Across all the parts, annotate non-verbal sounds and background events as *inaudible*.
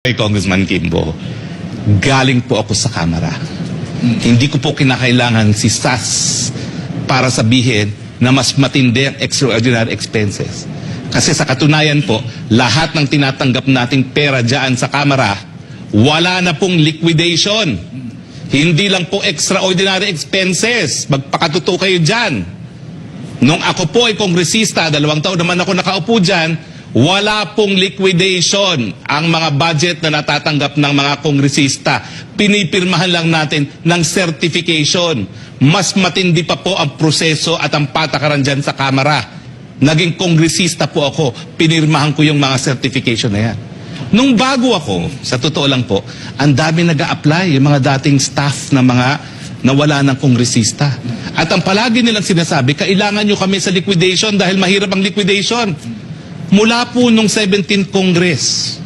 Kay Congressman Kimbo, galing po ako sa Kamara. Hindi ko po kinakailangan si SAS para sabihin na mas matindi ang extraordinary expenses. Kasi sa katunayan po, lahat ng tinatanggap nating pera dyan sa Kamara, wala na pong liquidation. Hindi lang po extraordinary expenses. Magpakatuto kayo dyan. Nung ako po ay kongresista, dalawang taon naman ako nakaupo dyan, wala pong liquidation ang mga budget na natatanggap ng mga kongresista. Pinipirmahan lang natin ng certification. Mas matindi pa po ang proseso at ang patakaran dyan sa Kamara. Naging kongresista po ako, pinirmahan ko yung mga certification na yan. Nung bago ako, sa totoo lang po, ang dami nag apply yung mga dating staff na mga nawala ng kongresista. At ang palagi nilang sinasabi, kailangan nyo kami sa liquidation dahil mahirap ang liquidation. Mula po nung 17th Congress,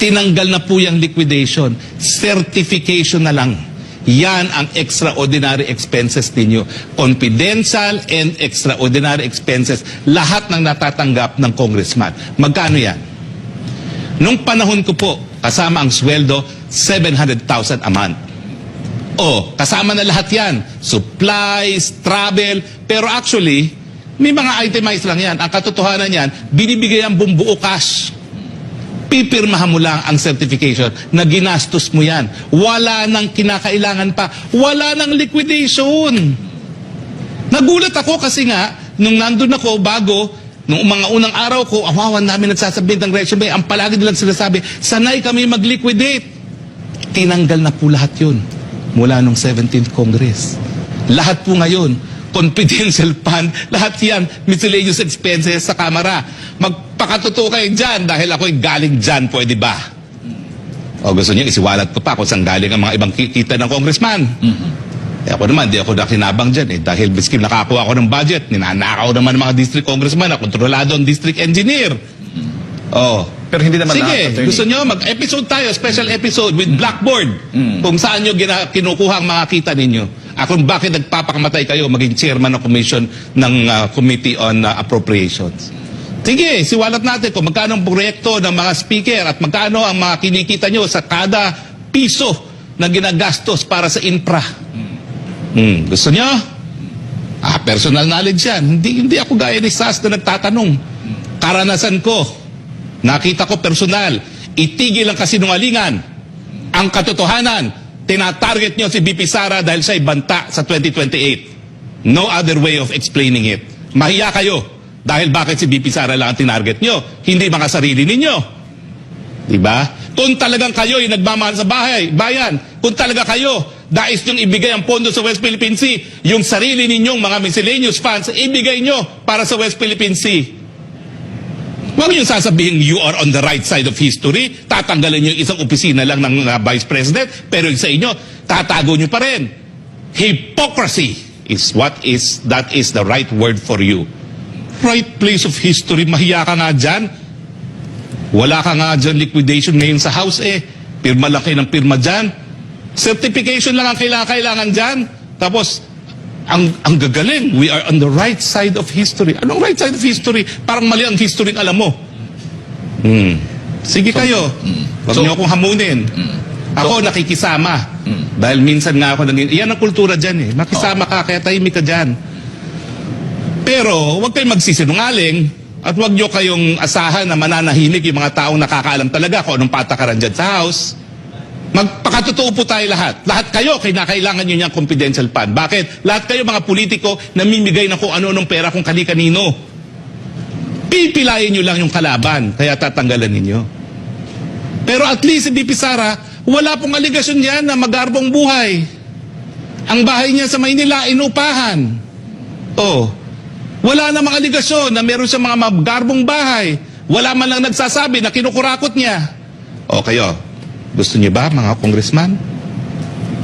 tinanggal na po yung liquidation. Certification na lang. Yan ang extraordinary expenses ninyo. Confidential and extraordinary expenses. Lahat ng natatanggap ng congressman. Magkano yan? Nung panahon ko po, kasama ang sweldo, 700,000 a month. O, kasama na lahat yan. Supplies, travel. Pero actually, may mga itemized lang yan. Ang katotohanan yan, binibigay ang bumbuo cash. Pipirmahan mo lang ang certification na ginastos mo yan. Wala nang kinakailangan pa. Wala nang liquidation. Nagulat ako kasi nga, nung nandun ako bago, nung mga unang araw ko, awawan namin nagsasabit ng resume, ang palagi nilang sinasabi, sanay kami mag-liquidate. Tinanggal na po lahat yun mula nung 17th Congress. Lahat po ngayon, confidential *laughs* fund, lahat yan, miscellaneous expenses sa Kamara. Magpakatotoo kayo dyan dahil ako'y galing dyan, pwede ba? O gusto niyo, isiwalat ko pa kung saan galing ang mga ibang ki- kita ng congressman. Eh ako naman, di ako nakinabang dyan eh. Dahil biskin nakakuha ako ng budget, ninanakaw naman mga district congressman na kontrolado ang district engineer. Oh. Pero hindi naman Sige, attorney. gusto nyo, mag-episode tayo, special episode with Blackboard. Kung saan nyo kinukuha ang mga kita ninyo. At kung bakit nagpapakamatay kayo maging chairman ng commission ng ah, Committee on ah, Appropriations. Sige, siwalat natin kung magkano ang proyekto ng mga speaker at magkano ang mga kinikita nyo sa kada piso na ginagastos para sa infra. Hmm, gusto nyo? Ah, personal knowledge yan. Hindi, hindi ako gaya ni Sas na nagtatanong. Karanasan ko. Nakita ko personal. Itigil ang kasinungalingan. Ang katotohanan, tinatarget nyo si BP Sara dahil siya'y banta sa 2028. No other way of explaining it. Mahiya kayo. Dahil bakit si BP Sara lang ang tinarget nyo? Hindi mga sarili ninyo. Diba? Kung talagang kayo ay nagmamahal sa bahay, bayan, kung talaga kayo, dais nyong ibigay ang pondo sa West Philippine Sea, yung sarili ninyong mga miscellaneous funds, ibigay nyo para sa West Philippine Sea. Huwag niyong sasabihin you are on the right side of history, tatanggalin niyo isang opisina lang ng uh, Vice President, pero sa inyo, tatago niyo pa rin. Hypocrisy is what is, that is the right word for you. Right place of history, mahiya ka nga dyan. Wala ka nga dyan liquidation ngayon sa house eh. Pirma kayo ng pirma dyan. Certification lang ang kailangan, kailangan dyan. Tapos, ang, ang gagaling, we are on the right side of history. Anong right side of history? Parang mali ang history alam mo. Hmm. Sige kayo. Huwag So- niyo akong hamunin. Ako nakikisama. Dahil minsan nga ako naging... Yan ang kultura dyan eh. Makisama ka, kaya tahimik ka dyan. Pero huwag kayong magsisinungaling at huwag nyo kayong asahan na mananahimik yung mga taong nakakaalam talaga kung anong patakaran dyan sa house. Magpakatotoo po tayo lahat. Lahat kayo, kinakailangan nyo niyang confidential fund. Bakit? Lahat kayo mga politiko namimigay na kung ano-anong pera kung kani-kanino. Pipilayin nyo lang yung kalaban, kaya tatanggalan ninyo. Pero at least si BP Sara, wala pong aligasyon yan na magarbong buhay. Ang bahay niya sa Maynila, inupahan. Oh, wala namang aligasyon na meron siya mga magarbong bahay. Wala man lang nagsasabi na kinukurakot niya. O kayo, gusto niyo ba mga congressman?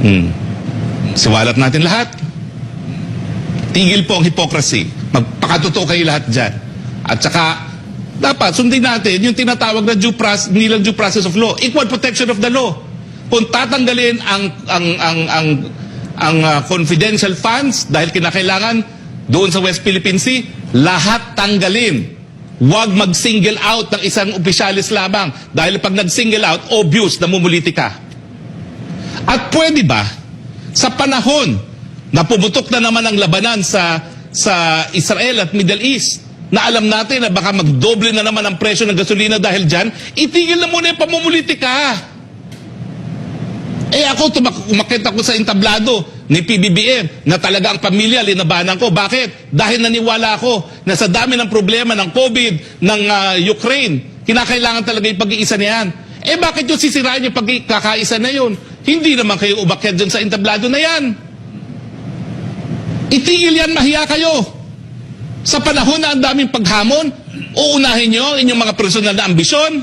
Hmm. Siwalat natin lahat. Tigil po ang hypocrisy. Magpakatotoo kayo lahat dyan. At saka, dapat sundin natin yung tinatawag na due process, hindi lang due process of law, equal protection of the law. Kung tatanggalin ang ang ang ang ang uh, confidential funds dahil kinakailangan doon sa West Philippine Sea, lahat tanggalin. Huwag mag-single out ng isang opisyalis lamang. Dahil pag nag-single out, obvious na mumuliti ka. At pwede ba, sa panahon na pumutok na naman ang labanan sa, sa Israel at Middle East, na alam natin na baka magdoble na naman ang presyo ng gasolina dahil dyan, itigil na muna yung pamumulitika. Eh ako, tumak- umakit ako sa entablado ni PBBM na talaga ang pamilya, linabanan ko. Bakit? Dahil naniwala ako na sa dami ng problema ng COVID, ng ah, Ukraine, kinakailangan talaga yung pag-iisa na yan. Eh bakit yung sisirain yung pagkakaisa na yun? Hindi naman kayo umakyat dyan sa entablado na yan. Itigil yan, mahiya kayo. Sa panahon na ang daming paghamon, uunahin nyo inyong mga personal na ambisyon.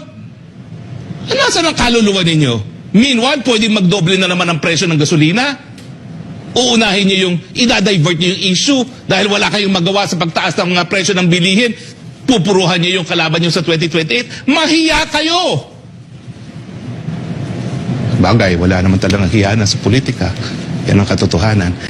Ano saan ang kaluluwa ninyo? Meanwhile, pwede magdoble na naman ang presyo ng gasolina. Uunahin nyo yung, idadivert nyo yung issue dahil wala kayong magawa sa pagtaas ng mga presyo ng bilihin. Pupuruhan nyo yung kalaban nyo sa 2028. Mahiya kayo! Bagay, wala naman talagang hiya na sa politika. Yan ang katotohanan.